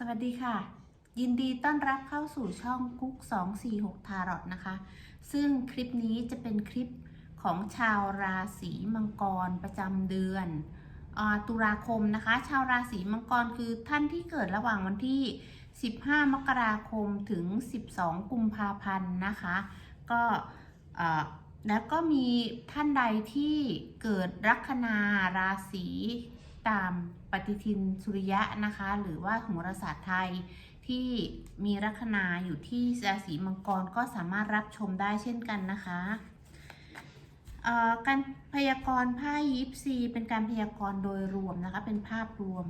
สวัสดีค่ะ ยินดีต้อนรับเข้าสู่ช่องกุ๊ก246 ทารอตนะคะ ซึ่งคลิปนี้จะเป็นคลิปของชาวราศีมังกรประจำเดือนอตุลาคมนะคะ ชาวราศีมังกรคือท่านที่เกิดระหว่างวันที่ 15 มกราคมถึง 12 กุมภาพันธ์นะคะ ก็แล้วก็มีท่านใดที่เกิดลัคนาราศี ตามปฏิทินสุริยะนะคะ หรือว่าโหราศาสตร์ไทยที่มีลัคนาอยู่ที่ราศีมังกรก็สามารถรับชมได้เช่นกันนะคะการพยากรณ์ไพ่ยิปซีเป็นการพยากรณ์โดยรวมนะคะ เป็นภาพรวม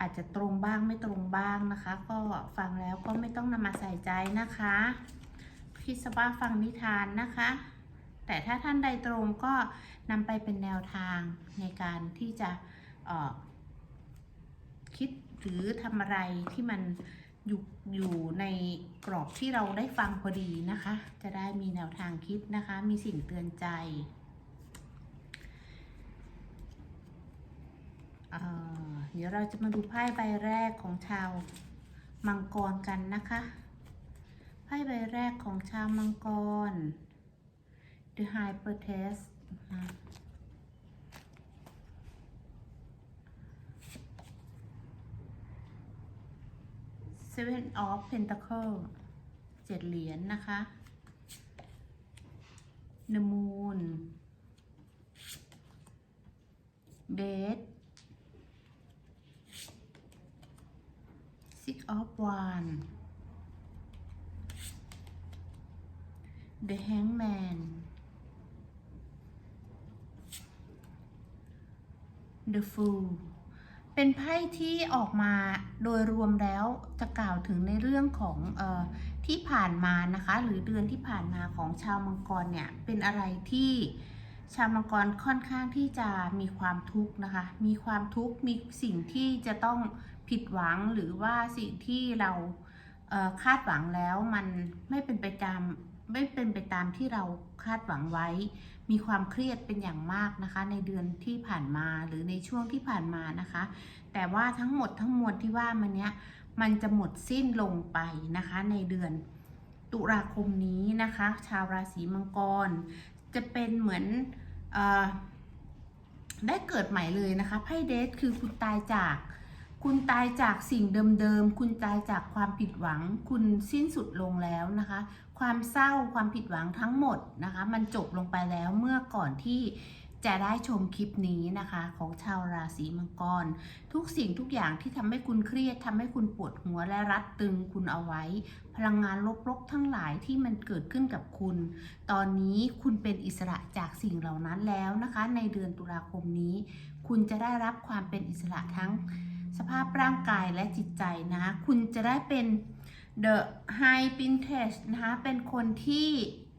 อาจจะตรงบ้างไม่ตรงบ้างนะคะ ก็ฟังแล้วก็ไม่ต้องนำมาใส่ใจนะคะคิดซะว่าฟังนิทานนะคะ แต่ถ้าท่านใดตรงก็นำไปเป็นแนวทางในการที่จะ คิดหรือทำอะไรที่มันอยู่อยู่ในกรอบที่เราได้ฟังพอดีนะคะ จะได้มีแนวทางคิดนะคะ มีสิ่งเตือนใจเเดี๋ยวเราจะมาดูไพ่ใบแรกของชาวมังกรกันนะคะ ไพ่ใบแรกของชาวมังกร The Hypertest นะ Seven of Pentacle เจ็ดเหรียญนนะคะ The Moon Death Six of Wands The Hangman The Fool เป็นไพ่ที่ออกมาโดยรวมแล้วจะกล่าวถึงในเรื่องของออที่ผ่านมานะคะ หรือเดือนที่ผ่านมาของชาวมังกรเนี่ยเป็นอะไรที่ชาวมังกรค่อนข้างที่จะมีความทุกข์นะคะ มีความทุกข์ มีสิ่งที่จะต้องผิดหวังหรือว่าสิ่งที่เราคาดหวังแล้วมันไม่เป็นไปตาม ไม่เป็นไปตามที่เราคาดหวังไว้ มีความเครียดเป็นอย่างมากนะคะ ในเดือนที่ผ่านมาหรือในช่วงที่ผ่านมานะคะ แต่ว่าทั้งหมดทั้งมวลที่ว่ามันเนี้ยมันจะหมดสิ้นลงไปนะคะ ในเดือนตุลาคมนี้นะคะ ชาวราศีมังกร จะเป็นเหมือนอได้เกิดใหม่เลยนะคะไพ่เดทคือคุณตายจาก คุณตายจากสิ่งเดิมๆ คุณตายจากความผิดหวัง คุณสิ้นสุดลงแล้วนะคะ ความเศร้าความผิดหวังทั้งหมดนะคะ มันจบลงไปแล้วเมื่อก่อนที่จะได้ชมคลิปนี้นะคะของชาวราศีมังกร ทุกสิ่งทุกอย่างที่ทำให้คุณเครียดทำให้คุณปวดหัวและรัดตึงคุณเอาไว้ พลังงานลบๆทั้งหลายที่มันเกิดขึ้นกับคุณ ตอนนี้คุณเป็นอิสระจากสิ่งเหล่านั้นแล้วนะคะ ในเดือนตุลาคมนี้ คุณจะได้รับความเป็นอิสระทั้ง สภาพร่างกายและจิตใจนะคุณจะได้เป็น The High p i n t e s t นะคะเป็นคนที่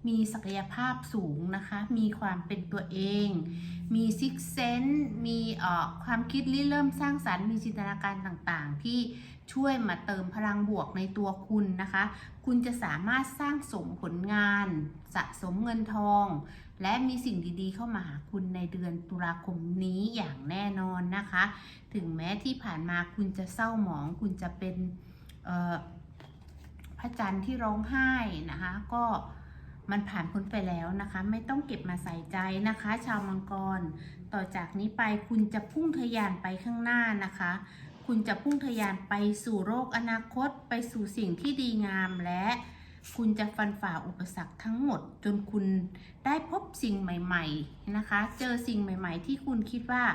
มีศักยภาพสูงนะคะ มีความเป็นตัวเอง มีซิกเซน มีเอ่อความคิดริเริ่มสร้างสรรค์ มีจินตนาการต่างๆ ที่ ช่วยมาเติมพลังบวกในตัวคุณนะคะ คุณจะสามารถสร้างสมผลงาน สะสมเงินทอง และมีสิ่งดีๆ เข้ามาหาคุณในเดือนตุลาคมนี้อย่างแน่นอนนะคะ ถึงแม้ที่ผ่านมาคุณจะเศร้าหมอง คุณจะเป็นพระจันทร์ที่ร้องไห้นะคะ ก็มันผ่านพ้นไปแล้วนะคะ ไม่ต้องเก็บมาใส่ใจนะคะ ชาวมังกร ต่อจากนี้ไปคุณจะพุ่งทะยานไปข้างหน้านะคะ คุณจะพุ่งทะยานไปสู่โลกอนาคต ไปสู่สิ่งที่ดีงามและคุณจะฟันฝ่าอุปสรรคทั้งหมด จนคุณได้พบสิ่งใหม่ๆนะคะ เจอสิ่งใหม่ๆ ที่คุณคิดว่า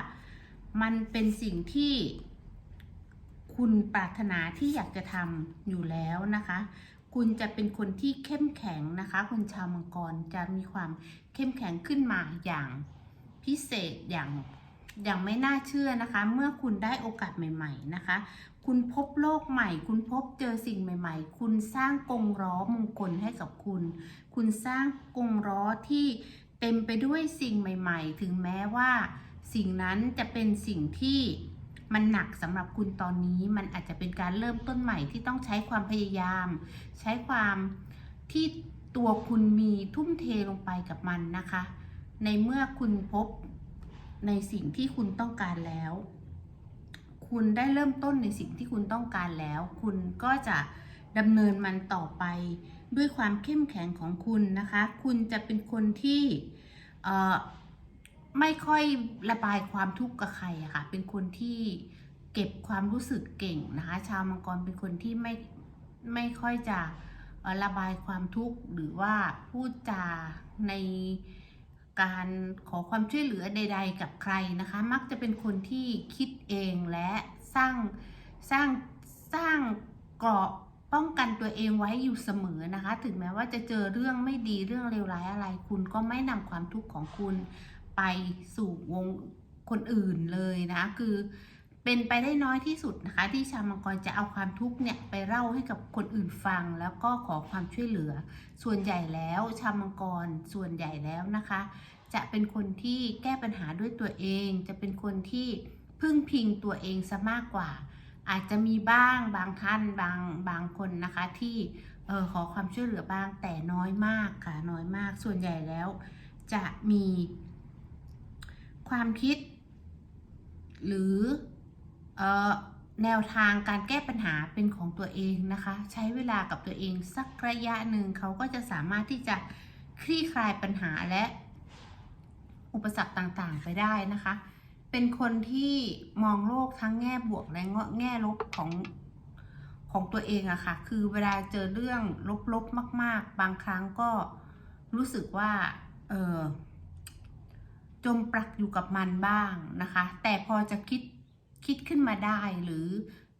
มันเป็นสิ่งที่คุณปรารถนาที่อยากจะทำอยู่แล้วนะคะ คุณจะเป็นคนที่เข้มแข็งนะคะคนชาวมังกรจะมีความเข้มแข็งขึ้นมาอย่างพิเศษอย่าง อย่างไม่น่าเชื่อนะคะ เมื่อคุณได้โอกาสใหม่ ๆนะคะ คุณพบโลกใหม่ คุณพบเจอสิ่งใหม่ ๆ คุณสร้างกรงล้อมงคลให้กับคุณ คุณสร้างกรงล้อที่เต็มไปด้วยสิ่งใหม่ ๆ ถึงแม้ว่า สิ่งนั้นจะเป็นสิ่งที่มันหนักสำหรับคุณตอนนี้ มันอาจจะเป็นการเริ่มต้นใหม่ที่ต้องใช้ความพยายาม ใช้ความที่ตัวคุณมีทุ่มเทลงไปกับมันนะคะ ในเมื่อคุณพบ ในสิ่งที่คุณต้องการแล้ว คุณได้เริ่มต้นในสิ่งที่คุณต้องการแล้ว คุณก็จะดำเนินมันต่อไป ด้วยความเข้มแข็งของคุณนะคะ คุณจะเป็นคนที่ไม่ค่อยระบายความทุกข์กับใครอะค่ะ เป็นคนที่เก็บความรู้สึกเก่งนะคะ ชาวมังกรเป็นคนที่ไม่ไม่ค่อยจะระบายความทุกข์หรือว่าพูดจาใน การขอความช่วยเหลือใด ๆ กับใครนะคะ มักจะเป็นคนที่คิดเองและสร้างสร้างสร้างเกราะป้องกันตัวเองไว้อยู่เสมอนะคะ ถึงแม้ว่าจะเจอเรื่องไม่ดีเรื่องเลวร้ายอะไร คุณก็ไม่นำความทุกข์ของคุณไปสู่วงคนอื่นเลยนะ คือ เป็นไปได้น้อยที่สุดนะคะ ที่ชาวมังกรจะเอาความทุกข์เนี่ยไปเล่าให้กับคนอื่นฟังแล้วก็ขอความช่วยเหลือ ส่วนใหญ่แล้วชาวมังกรส่วนใหญ่แล้วนะคะ จะเป็นคนที่แก้ปัญหาด้วยตัวเอง จะเป็นคนที่พึ่งพิงตัวเองซะมากกว่า อาจจะมีบ้างบางท่านบางบางคนนะคะที่เออขอความช่วยเหลือบ้างแต่น้อยมากค่ะน้อยมาก ส่วนใหญ่แล้ว จะมีความคิด หรือเออ แนวทางการแก้ปัญหาเป็นของตัวเองนะคะ ใช้เวลากับตัวเองสักระยะหนึ่งเขาก็จะสามารถที่จะคลี่คลายปัญหาและอุปสรรคต่างๆ ไปได้นะคะ เป็นคนที่มองโลกทั้งแง่บวกและแง่ลบของของตัวเองอะค่ะ คือเวลาเจอเรื่องลบๆมาก ๆ บางครั้งก็รู้สึกว่าเออจมปลักอยู่กับมันบ้างนะคะ แต่พอจะคิด คิดขึ้นมาได้ หรือ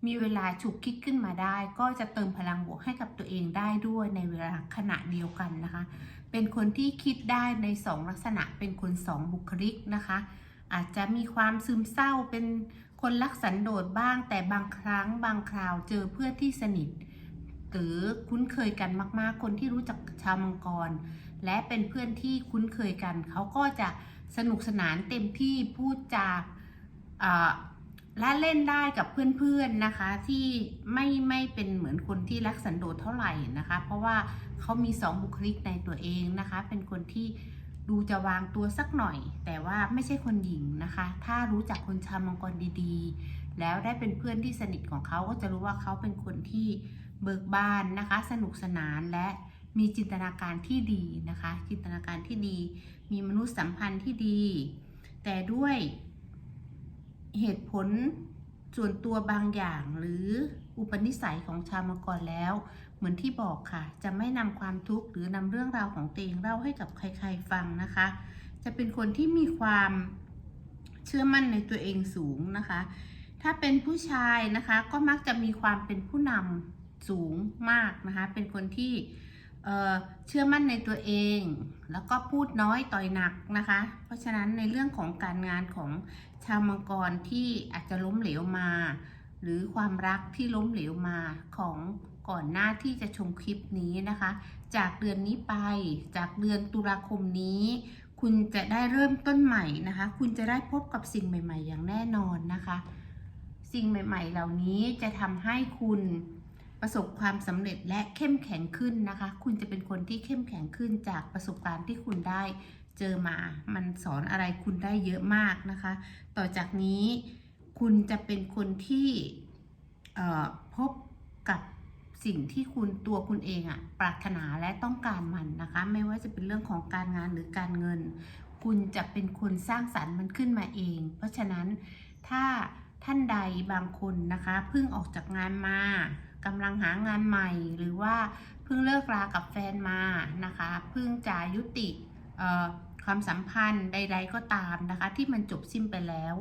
มีเวลาฉุกคิดขึ้นมาได้ ก็จะเติมพลังบวกให้กับตัวเองได้ด้วยในเวลาขณะเดียวกันนะคะ เป็นคนที่คิดได้ในสองลักษณะเป็นคนสองบุคลิกนะคะ อาจจะมีความซึมเศร้าเป็นคนรักสันโดษบ้าง แต่บางครั้งบางคราวเจอเพื่อนที่สนิทหรือคุ้นเคยกันมาก ๆ คนที่รู้จักชาวมังกร และเป็นเพื่อนที่คุ้นเคยกัน เขาก็จะสนุกสนานเต็มที่พูดจาา และเล่นได้กับเพื่อนๆนะคะที่ไม่ไม่เป็นเหมือนคนที่รักสันโดษเท่าไหร่นะคะ เพราะว่าเขามีสองบุคลิกในตัวเองนะคะ เป็นคนที่ดูจะวางตัวสักหน่อย แต่ว่าไม่ใช่คนหญิงนะคะ ถ้ารู้จักคนชาวมังกรดีๆ แล้วได้เป็นเพื่อนที่สนิทของเขาก็จะรู้ว่าเขาเป็นคนที่เบิกบานนะคะ สนุกสนานและมีจินตนาการที่ดีนะคะ จินตนาการที่ดี มีมนุษยสัมพันธ์ที่ดี แต่ด้วย เหตุผลส่วนตัวบางอย่างหรืออุปนิสัยของชาวมังกรแล้ว เหมือนที่บอกค่ะ จะไม่นำความทุกข์หรือนำเรื่องราวของตัวเองเล่าให้กับใครๆฟังนะคะ จะเป็นคนที่มีความเชื่อมั่นในตัวเองสูงนะคะ ถ้าเป็นผู้ชายนะคะก็มักจะมีความเป็นผู้นำสูงมากนะคะ เป็นคนที่ เชื่อมั่นในตัวเอง แล้วก็พูดน้อยต่อยหนักนะคะ เพราะฉะนั้นในเรื่องของการงานของชาวมังกรที่อาจจะล้มเหลวมา หรือความรักที่ล้มเหลวมาของก่อนหน้าที่จะชมคลิปนี้นะคะ จากเดือนนี้ไปจากเดือนตุลาคมนี้ คุณจะได้เริ่มต้นใหม่นะคะ คุณจะได้พบกับสิ่งใหม่ ๆ อย่างแน่นอนนะคะ สิ่งใหม่ ๆ เหล่านี้จะทำให้คุณ ประสบความสำเร็จและเข้มแข็งขึ้นนะคะ คุณจะเป็นคนที่เข้มแข็งขึ้นจากประสบการณ์ที่คุณได้เจอมา มันสอนอะไรคุณได้เยอะมากนะคะ ต่อจากนี้คุณจะเป็นคนที่พบกับสิ่งที่คุณตัวคุณเองอะปรารถนาและต้องการมันนะคะ ไม่ว่าจะเป็นเรื่องของการงานหรือการเงิน คุณจะเป็นคนสร้างสรรค์มันขึ้นมาเอง เพราะฉะนั้นถ้าท่านใดบางคนนะคะเพิ่งออกจากงานมา กำลังหางานใหม่ หรือว่าเพิ่งเลิกรากับแฟนมานะคะเพิ่งจะยุติความสัมพันธ์ใด ๆ ก็ตามนะคะ ที่มันจบสิ้นไปแล้ว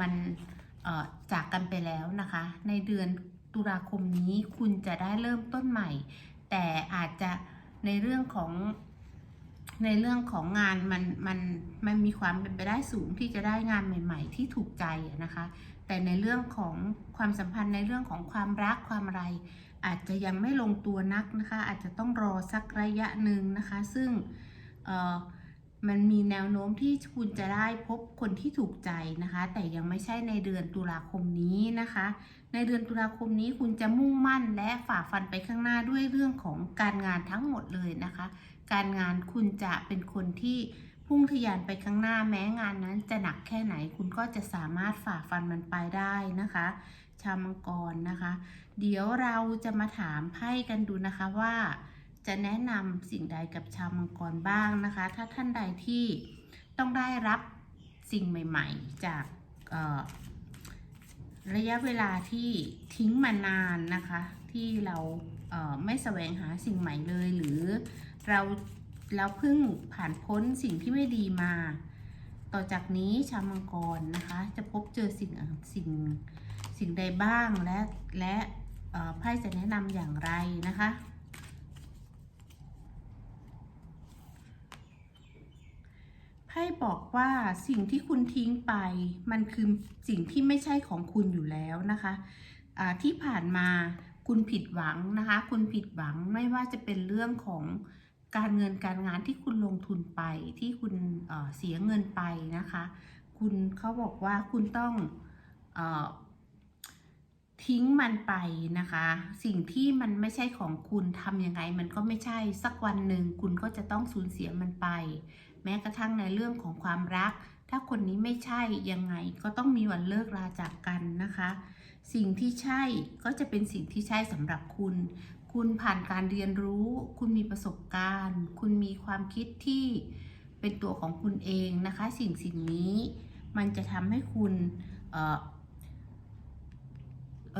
มันจากกันไปแล้วนะคะ ในเดือนตุลาคมนี้คุณจะได้เริ่มต้นใหม่ แต่อาจจะในเรื่องของในเรื่องของงานมันมันมันมีความเป็นไปได้สูงที่จะได้งานใหม่ ๆ ที่ถูกใจนะคะ แต่ในเรื่องของความสัมพันธ์ในเรื่องของความรักความอะไร อาจจะยังไม่ลงตัวนักนะคะ อาจจะต้องรอสักระยะหนึ่งนะคะ ซึ่งมันมีแนวโน้มที่คุณจะได้พบคนที่ถูกใจนะคะ แต่ยังไม่ใช่ในเดือนตุลาคมนี้นะคะ ในเดือนตุลาคมนี้คุณจะมุ่งมั่นและฝ่าฟันไปข้างหน้าด้วยเรื่องของการงานทั้งหมดเลยนะคะ การงานคุณจะเป็นคนที่ พุ่งทะยานไปข้างหน้าแม้งานนั้นจะหนักแค่ไหนคุณก็จะสามารถฝ่าฟันมันไปได้นะคะ ชาวมังกรนะคะ เดี๋ยวเราจะมาถามไพ่กันดูนะคะว่า จะแนะนำสิ่งใดกับชาวมังกรบ้างนะคะ ถ้าท่านใดที่ต้องได้รับสิ่งใหม่ ๆ จากระยะเวลาที่ทิ้งมานานนะคะ ที่เราเไม่แสวงหาสิ่งใหม่เลยหรือเรา เราเพิ่งผ่านพ้นสิ่งที่ไม่ดีมา ต่อจากนี้ชาวมังกรนะคะ จะพบเจอสิ่งสิ่งสิ่งใดบ้างและและไพ่จะแนะนำอย่างไรนะคะไพ่บอกว่าสิ่งที่คุณทิ้งไปมันคือสิ่งที่ไม่ใช่ของคุณอยู่แล้วนะคะะที่ผ่านมาคุณผิดหวังนะคะ คุณผิดหวังไม่ว่าจะเป็นเรื่องของ การเงินการงานที่คุณลงทุนไปที่คุณเเสียเงินไปนะคะ คุณเขาบอกว่าคุณต้องอทิ้งมันไปนะคะ สิ่งที่มันไม่ใช่ของคุณทำยังไง มันก็ไม่ใช่สักวันหนึ่งคุณก็จะต้องสูญเสียมันไป แม้กระทั่งในเรื่องของความรัก ถ้าคนนี้ไม่ใช่ยังไงก็ต้องมีวันเลิกลาจากกันนะคะ สิ่งที่ใช่ก็จะเป็นสิ่งที่ใช่สำหรับคุณ คุณผ่านการเรียนรู้ คุณมีประสบการณ์ คุณมีความคิดที่เป็นตัวของคุณเองนะคะ สิ่งสิ่งนี้ มันจะทำให้คุณเออเอ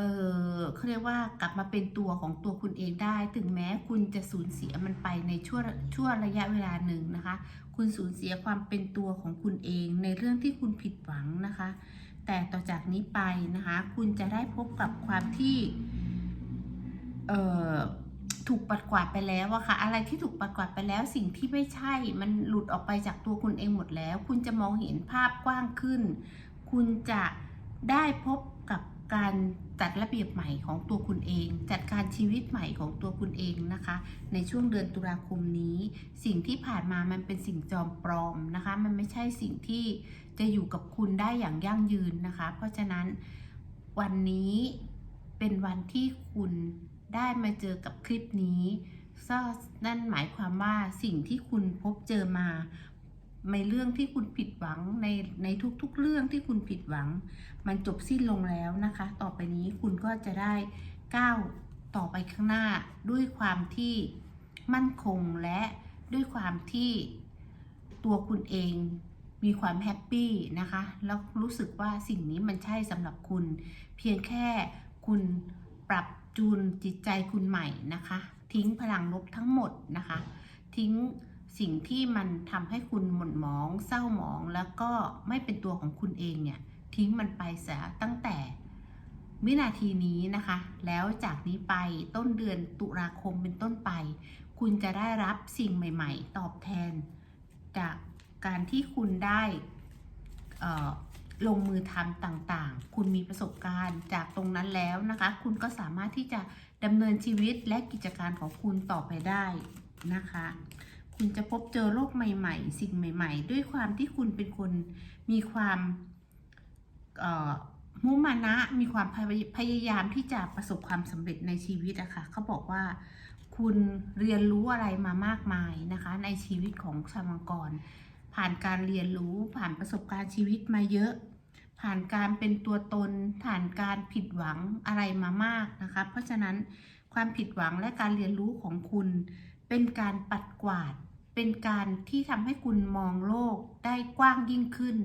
อเขาเรียกว่ากลับมาเป็นตัวของตัวคุณเองได้ ถึงแม้คุณจะสูญเสียมันไปในช่วงช่วงระยะเวลาหนึ่งนะคะ คุณสูญเสียความเป็นตัวของคุณเอง ในเรื่องที่คุณผิดหวังนะคะ แต่ต่อจากนี้ไปนะคะ คุณจะได้พบกับความที่ ถูกปัดกวาดไปแล้วอะค่ะอะไรที่ถูกปัดกวาดไปแล้วสิ่งที่ไม่ใช่มันหลุดออกไปจากตัวคุณเองหมดแล้ว คุณจะมองเห็นภาพกว้างขึ้น คุณจะได้พบกับการจัดระเบียบใหม่ของตัวคุณเอง จัดการชีวิตใหม่ของตัวคุณเองนะคะ ในช่วงเดือนตุลาคมนี้ สิ่งที่ผ่านมามันเป็นสิ่งจอมปลอมนะคะ มันไม่ใช่สิ่งที่จะอยู่กับคุณได้อย่างยั่งยืนนะคะ เพราะฉะนั้นวันนี้เป็นวันที่คุณ ได้มาเจอกับคลิปนี้ก็นั่นหมายความว่าสิ่งที่คุณพบเจอมา ในเรื่องที่คุณผิดหวังในในทุกๆเรื่องที่คุณผิดหวัง มันจบสิ้นลงแล้วนะคะ ต่อไปนี้คุณก็จะได้ก้าวต่อไปข้างหน้าด้วยความที่มั่นคงและด้วยความที่ตัวคุณเองมีความแฮปปี้นะคะ แล้วรู้สึกว่าสิ่งนี้มันใช่สำหรับคุณ เพียงแค่คุณปรับ จูนจิตใจคุณใหม่นะคะ ทิ้งพลังลบทั้งหมดนะคะ ทิ้งสิ่งที่มันทำให้คุณหม่นหมอง เศร้าหมองแล้วก็ไม่เป็นตัวของคุณเองเนี่ย ทิ้งมันไปเสียตั้งแต่วินาทีนี้นะคะ แล้วจากนี้ไปต้นเดือนตุลาคมเป็นต้นไป คุณจะได้รับสิ่งใหม่ ๆ ตอบแทน จากการที่คุณได้ ลงมือทำต่างๆ คุณมีประสบการณ์จากตรงนั้นแล้วนะคะ คุณก็สามารถที่จะดำเนินชีวิตและกิจการของคุณต่อไปได้นะคะ คุณจะพบเจอโลกใหม่ๆ สิ่งใหม่ ๆ ด้วยความที่คุณเป็นคนมีความมุมานะมีความพยายามที่จะประสบความสำเร็จในชีวิตอะคะ่ะเขาบอกว่าคุณเรียนรู้อะไรมามากมายนะคะ ในชีวิตของชาวมังกร ผ่านการเรียนรู้ผ่านประสบการณ์ชีวิตมาเยอะ ผ่านการเป็นตัวตน ผ่านการผิดหวังอะไรมามากนะคะ เพราะฉะนั้นความผิดหวังและการเรียนรู้ของคุณ เป็นการปัดกวาด เป็นการที่ทำให้คุณมองโลกได้กว้างยิ่งขึ้น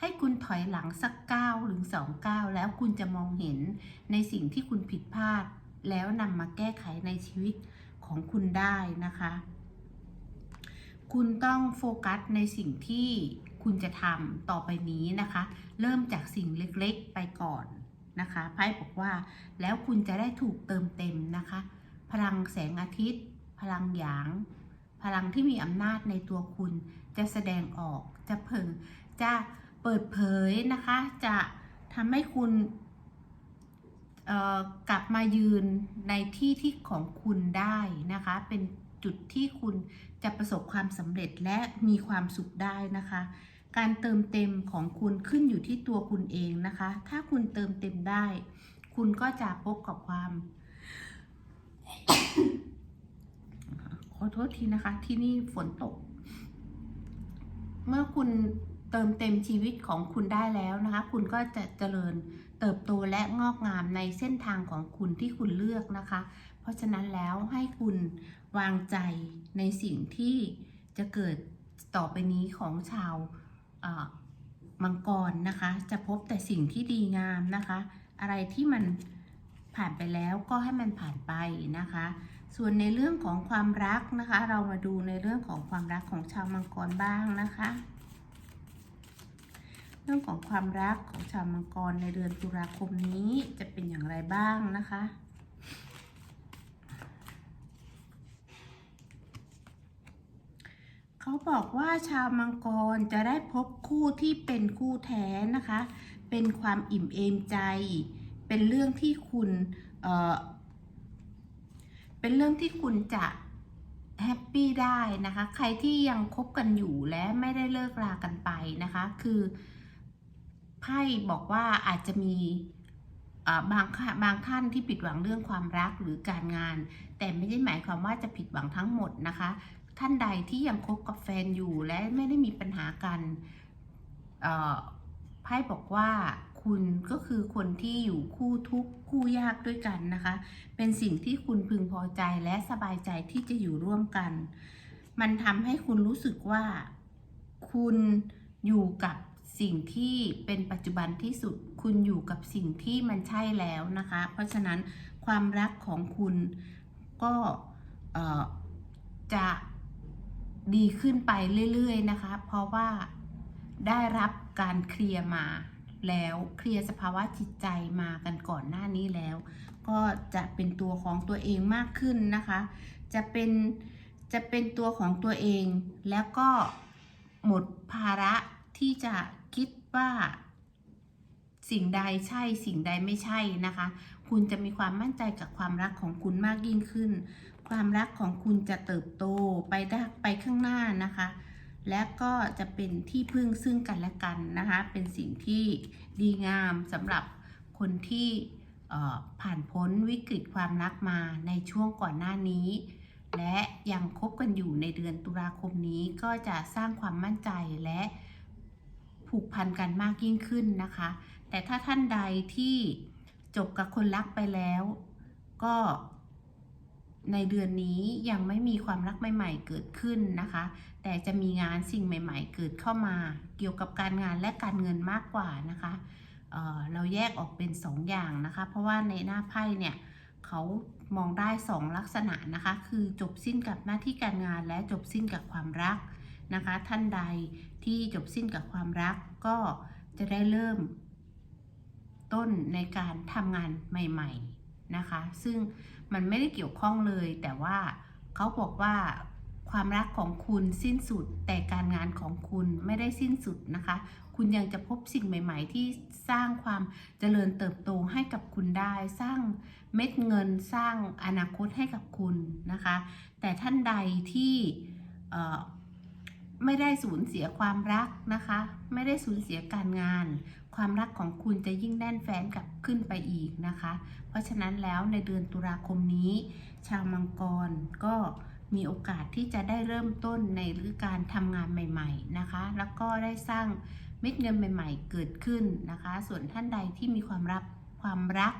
ให้คุณถอยหลังสักก้าวหรือสองก้าวแล้วคุณจะมองเห็นในสิ่งที่คุณผิดพลาด แล้วนำมาแก้ไขในชีวิตของคุณได้นะคะ คุณต้องโฟกัสในสิ่งที่คุณจะทำต่อไปนี้นะคะ เริ่มจากสิ่งเล็กๆไปก่อนนะคะไพ่บอกว่าแล้วคุณจะได้ถูกเติมเต็มนะคะ พลังแสงอาทิตย์ พลังหยาง พลังที่มีอำนาจในตัวคุณจะแสดงออกจะเพิ่งจะเปิดเผยนะคะ จะทำให้คุณกลับมายืนในที่ที่ของคุณได้นะคะเป็น จุดที่คุณจะประสบความสำเร็จและมีความสุขได้นะคะ การเติมเต็มของคุณขึ้นอยู่ที่ตัวคุณเองนะคะ ถ้าคุณเติมเต็มได้ คุณก็จะพบกับความ ขอโทษทีนะคะ ที่นี่ฝนตก เมื่อคุณเติมเต็มชีวิตของคุณได้แล้วนะคะ คุณก็จะเจริญเติบโตและงอกงามในเส้นทางของคุณที่คุณเลือกนะคะ เพราะฉะนั้นแล้วให้คุณ วางใจในสิ่งที่จะเกิดต่อไปนี้ของชาวมังกรนะคะ จะพบแต่สิ่งที่ดีงามนะคะ อะไรที่มันผ่านไปแล้วก็ให้มันผ่านไปนะคะ ส่วนในเรื่องของความรักนะคะ เรามาดูในเรื่องของความรักของชาวมังกรบ้างนะคะ เรื่องของความรักของชาวมังกรในเดือนตุลาคมนี้จะเป็นอย่างไรบ้างนะคะ เขาบอกว่าชาวมังกรจะได้พบคู่ที่เป็นคู่แท้นะคะ เป็นความอิ่มเอมใจ เป็นเรื่องที่คุณเอ่อเป็นเรื่องที่คุณจะแฮปปี้ได้นะคะ ใครที่ยังคบกันอยู่และไม่ได้เลิกรากันไปนะคะ คือไพ่บอกว่าอาจจะมีเอ่อบางค่ะบางท่านที่ผิดหวังเรื่องความรักหรือการงาน แต่ไม่ได้หมายความว่าจะผิดหวังทั้งหมดนะคะ ท่านใดที่ยังคบกับแฟนอยู่และไม่ได้มีปัญหากันไพ่บอกว่าคุณก็คือคนที่อยู่คู่ทุกคู่ยากด้วยกันนะคะ เป็นสิ่งที่คุณพึงพอใจและสบายใจที่จะอยู่ร่วมกัน มันทำให้คุณรู้สึกว่า คุณอยู่กับสิ่งที่เป็นปัจจุบันที่สุด คุณอยู่กับสิ่งที่มันใช่แล้วนะคะ เพราะฉะนั้นความรักของคุณก็จะ ดีขึ้นไปเรื่อยๆนะคะ เพราะว่าได้รับการเคลียร์มาแล้วเคลียร์สภาวะจิตใจมากันก่อนหน้านี้แล้ว ก็จะเป็นตัวของตัวเองมากขึ้นนะคะ จะเป็นจะเป็นตัวของตัวเองแล้วก็หมดภาระที่จะคิดว่า สิ่งใดใช่สิ่งใดไม่ใช่นะคะ คุณจะมีความมั่นใจกับความรักของคุณมากยิ่งขึ้น ความรักของคุณจะเติบโตไปได้ไปข้างหน้านะคะ และก็จะเป็นที่พึ่งซึ่งกันและกันนะคะ เป็นสิ่งที่ดีงามสำหรับคนที่ผ่านพ้นวิกฤตความรักมาในช่วงก่อนหน้านี้ และยังคบกันอยู่ในเดือนตุลาคมนี้ก็จะสร้างความมั่นใจและผูกพันกันมากยิ่งขึ้นนะคะ แต่ถ้าท่านใดที่จบกับคนรักไปแล้ว ก็ ในเดือนนี้ยังไม่มีความรักใหม่ ๆ เกิดขึ้นนะคะ แต่จะมีงานสิ่งใหม่ ๆ เกิดเข้ามาเกี่ยวกับการงานและการเงินมากกว่านะคะเเราแยกออกเป็น 2 อย่างนะคะ เพราะว่าในหน้าไพ่เนี่ยเขามองได้ 2 ลักษณะนะคะ คือจบสิ้นกับหน้าที่การงานและจบสิ้นกับความรักนะคะ ท่านใดที่จบสิ้นกับความรักก็จะได้เริ่มต้นในการทำงานใหม่ ๆ นะคะ ซึ่งมันไม่ได้เกี่ยวข้องเลย แต่ว่าเขาบอกว่าความรักของคุณสิ้นสุด แต่การงานของคุณไม่ได้สิ้นสุดนะคะ คุณยังจะพบสิ่งใหม่ ๆ ที่สร้างความเจริญเติบโตให้กับคุณได้ สร้างเม็ดเงินสร้างอนาคตให้กับคุณนะคะ แต่ท่านใดที่ไม่ได้สูญเสียความรักนะคะ ไม่ได้สูญเสียการงาน ความรักของคุณจะยิ่งแน่นแฟ้นกับขึ้นไปอีกนะคะ เพราะฉะนั้นแล้วในเดือนตุลาคมนี้ ชาวมังกรก็มีโอกาสที่จะได้เริ่มต้นในฤดูการทำงานใหม่ ๆนะคะ แล้วก็ได้สร้างเม็ดเงินใหม่ ๆ เกิดขึ้นนะคะ ส่วนท่านใดที่มีความรักความรัก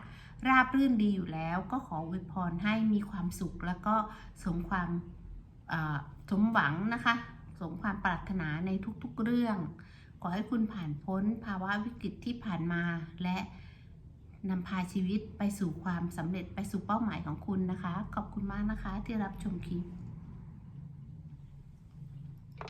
ราบรื่นดีอยู่แล้ว ก็ขออวยพรให้มีความสุข แล้วก็สมความสมหวังนะคะ สมความปรารถนาในทุกๆเรื่อง อให้คุณผ่านพ้นภาวะวิกฤตที่ผ่านมา และนำพาชีวิตไปสู่ความสำเร็จไปสู่เป้าหมายของคุณนะคะ ขอบคุณมากนะคะที่รับชมคลิป